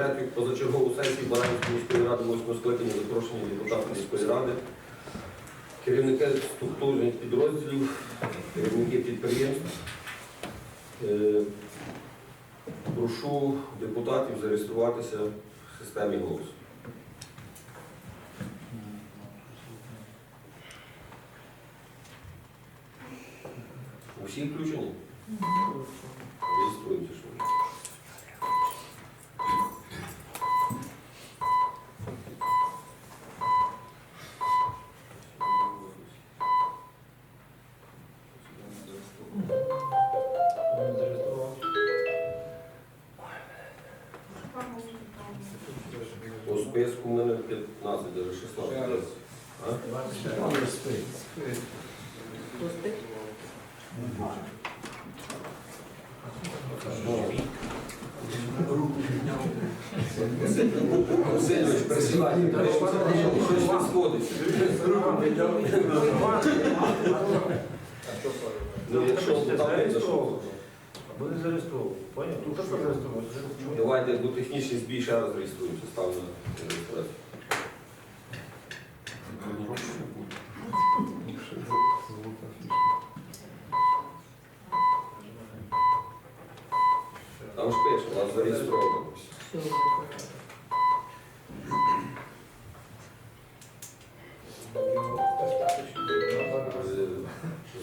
третю позачергову сесію Баранівської міської ради 8 скликання запрошені депутати міської ради, керівники структурних підрозділів, керівники підприємств. Е, Прошу депутатів зареєструватися в системі голосу. Усі включені? Реєструємося списку в мене 15, даже 16. А? Васильович, присилайте. Щось не сходиться. Ну, якщо там не Буде зареєстровано. Поняв? Тут зареєстровано. Давайте до технічний збій ще раз реєструємося, ставлю на реєстрацію. Там ж пише, у вас зареєстровано.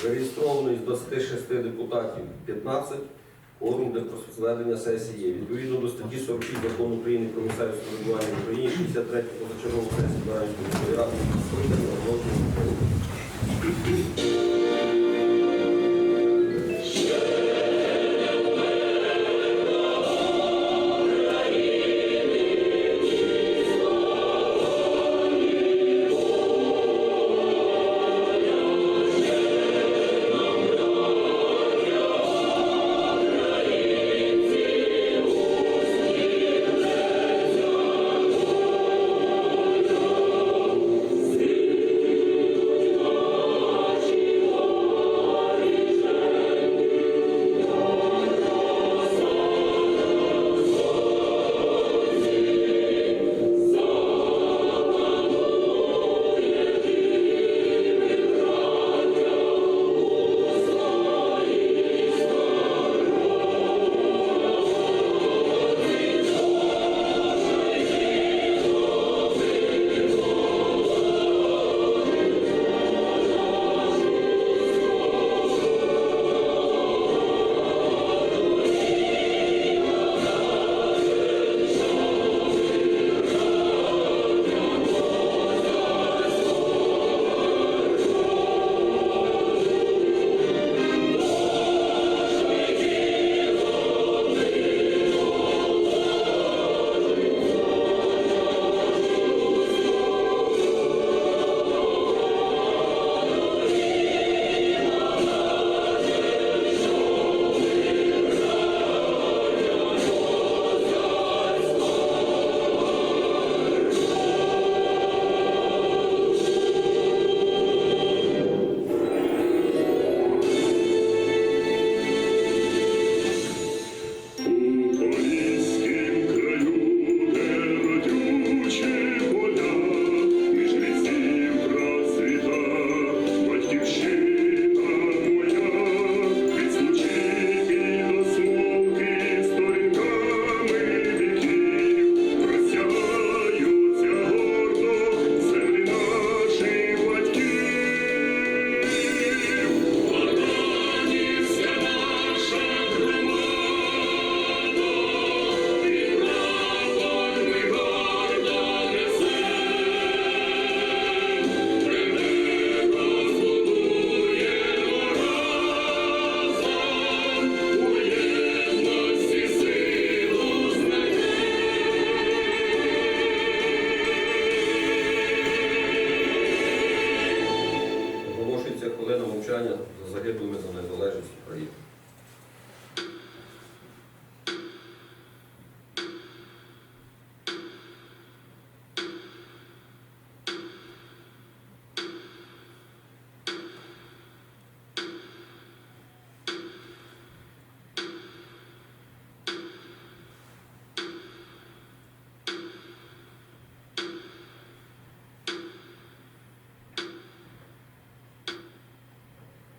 Зареєстровано із 26 депутатів 15, кворум для проведення сесії є. Відповідно до статті 46 Закону України про місцеве самоврядування в Україні 63 позачергову сесію Баранівської міської ради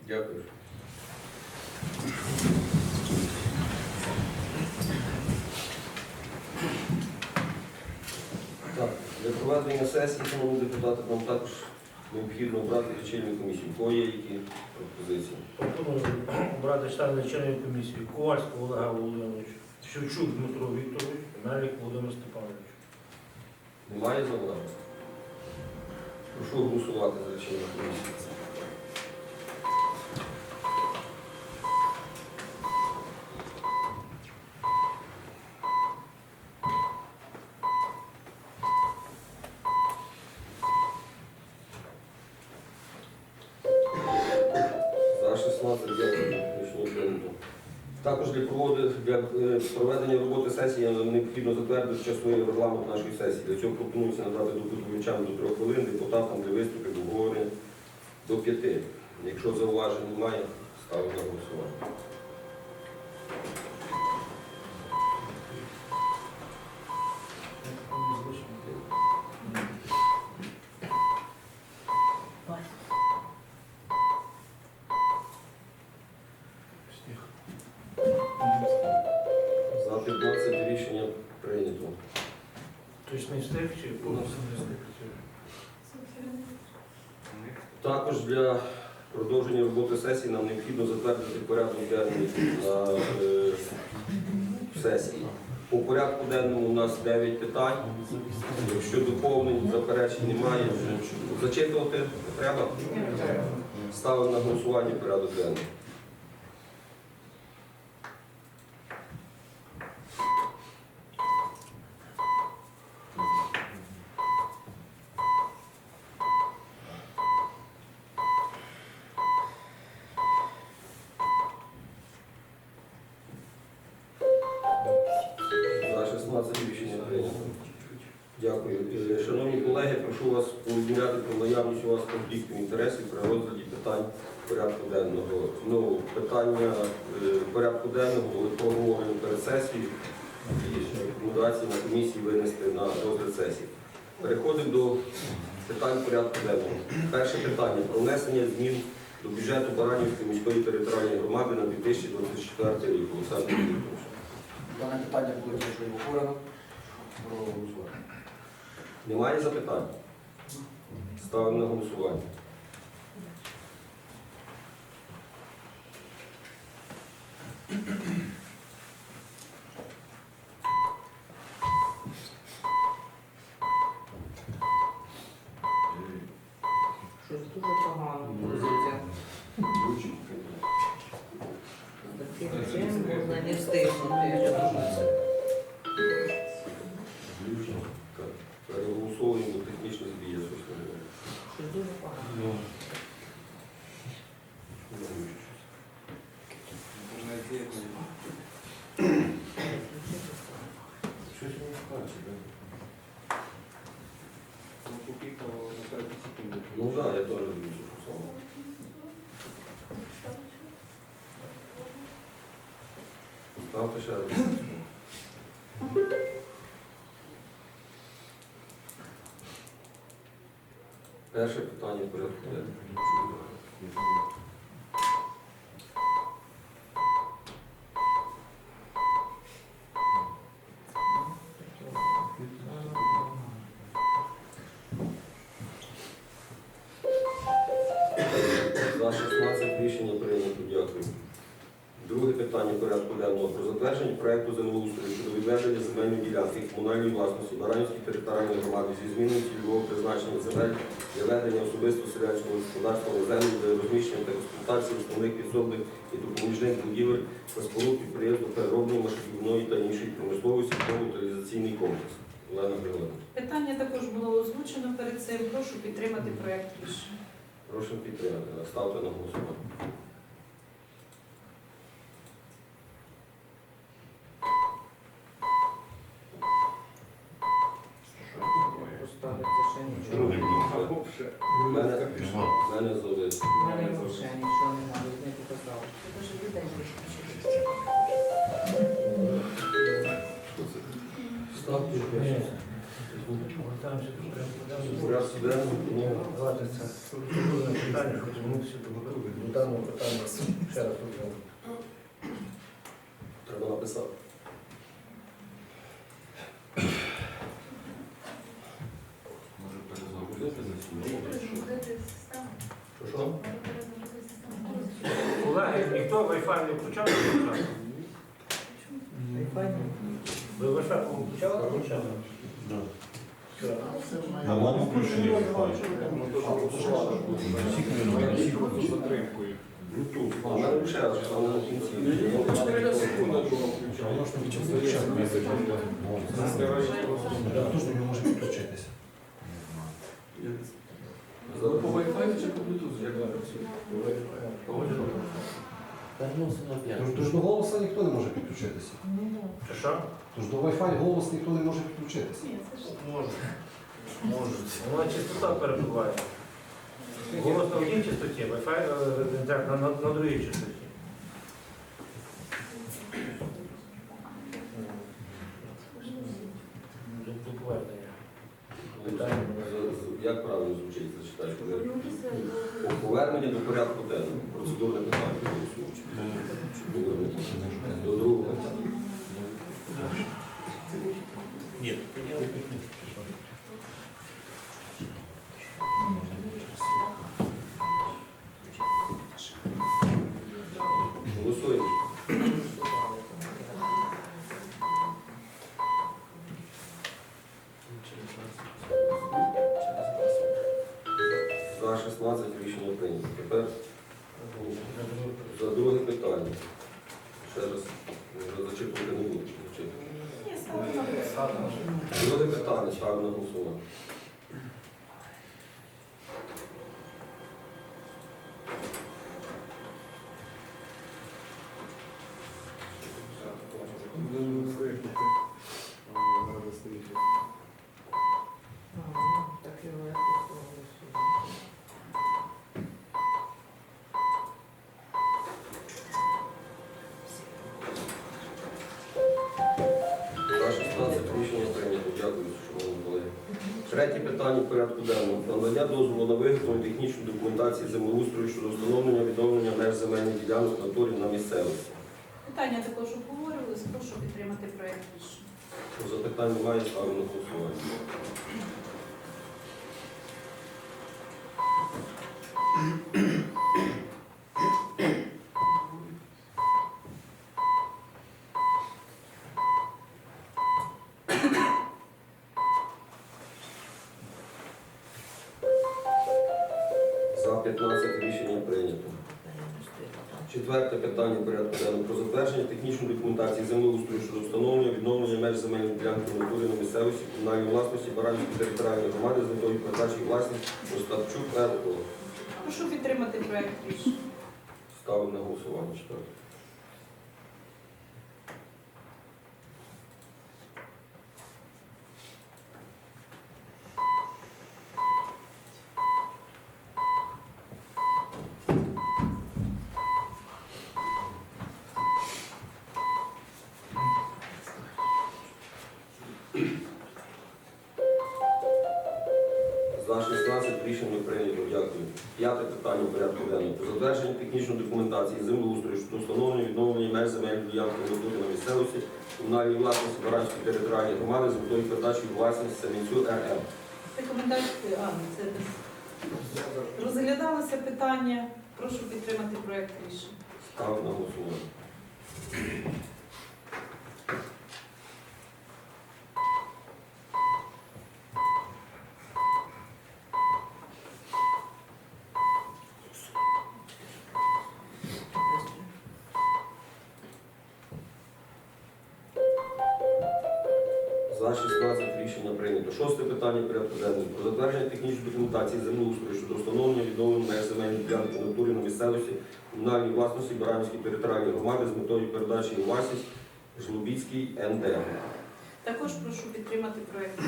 Дякую. Так, для проведення сесії, шановні депутати, нам також необхідно обрати лічильну комісію. Кого є які пропозиції? Пропоную обрати члени лічильної комісії Ковальського Олега Володимировича, Шевчук Дмитро Вікторович, Мелік Володимир Степанович. Немає зауважень? Прошу голосувати за лічильну комісію. Для, е, проведення роботи сесії необхідно затвердити часовий регламент нашої сесії. Для цього пропонується надати доповідачам до трьох хвилин, депутатам для виступів, обговорення до п'яти. Якщо зауважень немає, ставимо на голосування. Також для продовження роботи сесії нам необхідно затвердити порядок денний на е, сесії. По порядку денному у нас 9 питань. Якщо доповнень, заперечень немає, зачитувати треба. Ставимо на голосування порядок денний. Винести на розгляд сесії. Переходимо до питань порядку денного. Перше питання про внесення змін до бюджету Баранівської міської територіальної громади на 2024 рік. Олександр. Дане питання було тільки обговорено. Немає запитань? Ставимо на голосування. Щось дуже погано позиція. Таким чином можна не встигнути. Так, Переголосовуємо до технічних збій. я щось не знаю. Щось дуже погано. Щось не скаче, да? Ну так, я теж бачу, що саме. Ставте ще раз. Перше питання порядку призначення земель для ведення особисто селянського господарства на землю для розміщення та експлуатації основних підсобних і допоміжних будівель та споруд підприємства переробної, машинної та іншої промисловості утилізаційний комплекс. Олена Григорівна. Питання також було озвучено перед цим. Прошу підтримати проєкт рішення. Прошу підтримати. Ставте на голосування. Треба написати. Може перезагрузити засідання? Що? Колеги, ніхто Wi-Fi не включав? не включав? Ви Wi-Fi включали? Не Включали. Все. На моєму включенні Wi-Fi. Bluetooth. А в мене ще раз, але на кінці. Хто ж не може підключитися? По Wi-Fi чи по Bluetooth? Як ви працюєте? Тож, тож до голоса ніхто не може підключитися. Що? Тож до Wi-Fi голос ніхто не може підключитися. Можуть. Можуть. Вона частота перебуває. Голос на одній частоті, Wi-Fi е, так, на, на, на другій частоті. Питання. Як правильно звучить, зачитайте? По- Повернення до порядку денного. Процедурне питання. До другого питання. Ні. Друге питання. Ще раз зачепити зачитувати не буду. Друге питання ставлю на голосування. Шановні. Третє питання в порядку денного. Надання дозволу на виготовлення технічної документації землеустрою щодо встановлення відновлення меж земельних ділянок натурі на місцевості. Питання також обговорювалися. Прошу підтримати проєкт рішення. Запитань немає, ставлю на голосування. Четверте питання порядку денного про затвердження технічної документації землеустрою щодо встановлення відновлення меж земельної ділянки в на місцевості комунальної власності Баранівської територіальної громади з метою передачі власність Остапчук РО. Прошу підтримати проєкт рішення. Ставимо на голосування. Четверте. За 16 рішення прийнято. Дякую. П'яте питання в порядку денного. Про затвердження технічної документації землеустрою щодо встановлення відновлення меж земельної ділянки натурі на місцевості комунальної власності Баранської територіальної громади з метою передачі у власність Семенцю РМ. Рекомендації, ну, це десь. Розглядалося питання. Прошу підтримати проєкт рішення. Ставимо на голосування. За 16 рішення прийнято. Шосте питання порядку денного. Про затвердження технічної документації землеустрою щодо встановлення відновлення меж земельної ділянки натурі на місцевості комунальній власності Баранівської територіальної громади з метою передачі у власність Жлобіцький НД. Також прошу підтримати проєкт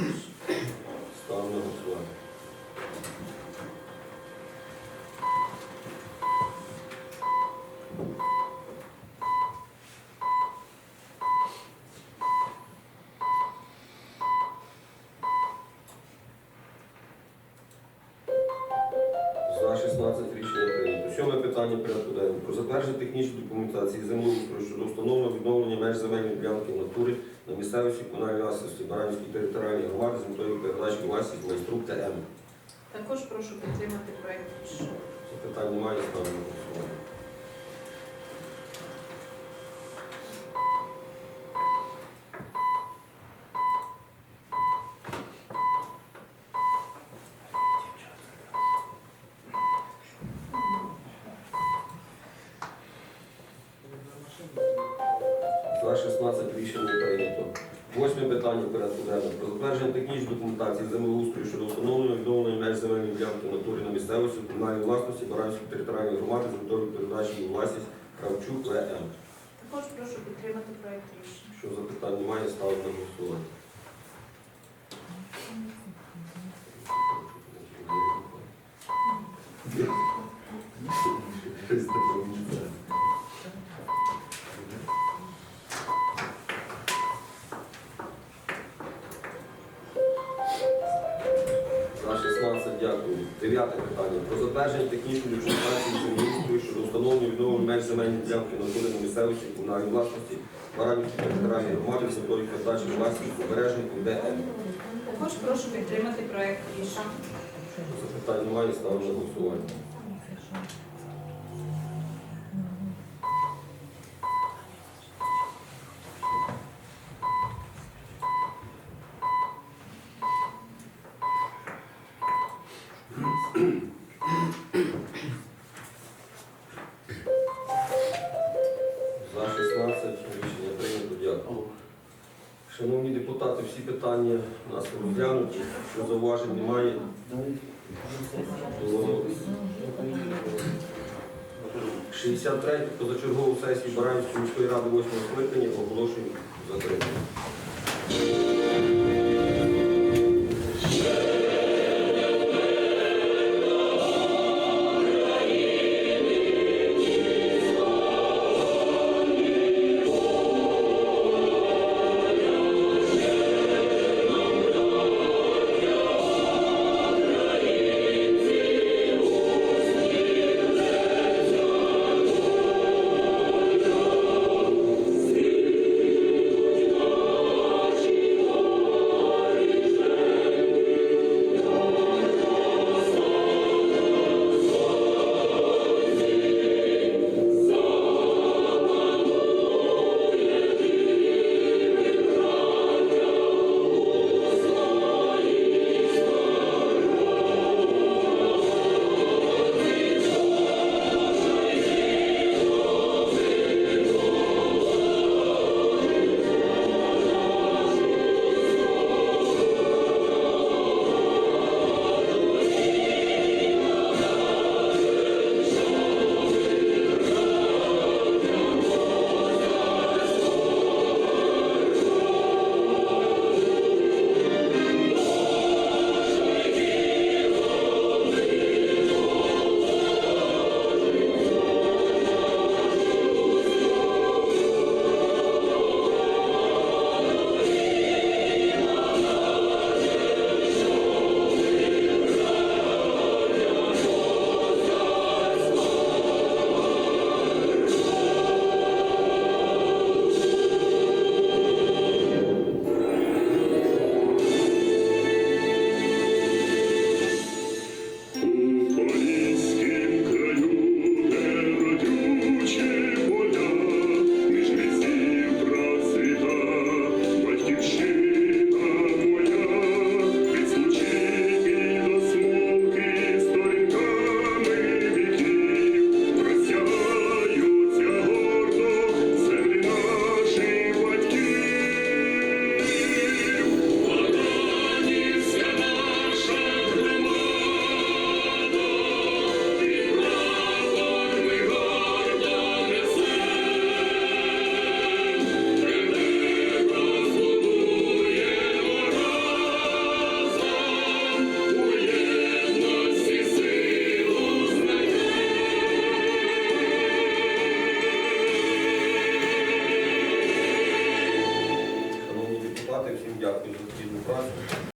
Ставлю на голосування. 16 рішення прийнято. Сьоме питання порядку денного. Про затвердження технічної документації землеустрою щодо встановлення відновлення меж земельної ділянки натури на місцевості комунальної власності Баранівської територіальної громади з метою передачі власність майстру ТМ. Також прошу підтримати проект рішення. питання немає, ставлю на голосування. За 16 рішень не прийнято. Восьме питання порядку денного. Про затвердження технічної документації землеустрою щодо встановлення відновлення меж земельної ділянки натури на місцевості комунальної власності Баранської територіальної громади з метою передачі її у власність Кравчук ВМ. Також прошу підтримати проект рішення. Що запитань немає, ставлю на голосування. Дякую. Дев'яте питання. Про затвердження технічної документації землеустрою щодо встановлення відновлення меж земельних ділянки на території місцевості комунальної власності Баранівської територіальної громади з метою передачі власності обережнику ДН. Також прошу підтримати проект рішення. Запитань немає, ставлю на голосування. Депутати, всі питання у нас розглянуті. Що зауважень немає. То 63 позачергову сесію Баранівської міської ради 8 скликання оголошую закритою.